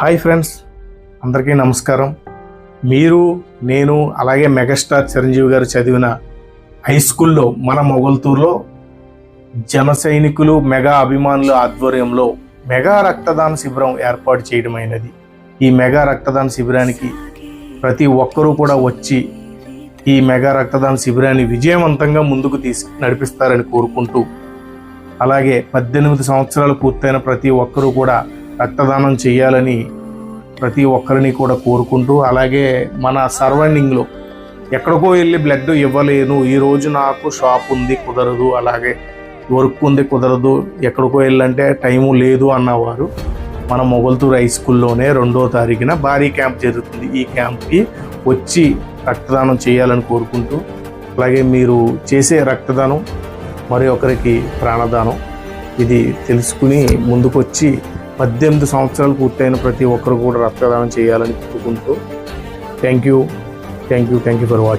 Hi friends అందరికీ నమస్కారం. మీరు నేను అలాగే మెగాస్టార్ చిరంజీవి గారు చదివిన హై స్కూల్లో మన మొగల్తూరులో జన సైనికులు మెగా అభిమానుల ఆధ్వర్యంలో మెగా రక్తదాన శిబిరం ఏర్పాటు చేయడమైనది. ఈ మెగా రక్తదాన శిబిరానికి ప్రతి ఒక్కరూ కూడా వచ్చి ఈ మెగా రక్తదాన శిబిరాన్ని విజయవంతంగా ముందుకు తీసి నడిపిస్తారని కోరుకుంటూ అలాగే పద్దెనిమిది సంవత్సరాలు పూర్తయిన ప్రతి ఒక్కరూ కూడా రక్తదానం చేయాలని ప్రతి ఒక్కరిని కూడా కోరుకుంటూ అలాగే మన సరౌండింగ్లో ఎక్కడికో వెళ్ళి బ్లడ్ ఇవ్వలేను ఈరోజు నాకు షాప్ ఉంది కుదరదు అలాగే వర్క్ ఉంది కుదరదు ఎక్కడికో వెళ్ళంటే టైము లేదు అన్నవారు మన మొగల్తూరు హై స్కూల్లోనే రెండో తారీఖున భారీ క్యాంప్ జరుగుతుంది. ఈ క్యాంప్కి వచ్చి రక్తదానం చేయాలని కోరుకుంటూ అలాగే మీరు చేసే రక్తదానం మరి ఒకరికి ప్రాణదానం ఇది తెలుసుకుని ముందుకొచ్చి పద్దెనిమిది సంవత్సరాలు పూర్తయిన ప్రతి ఒక్కరు కూడా రక్తదానం చేయాలని కోరుకుంటూ thank you thank you thank you for watching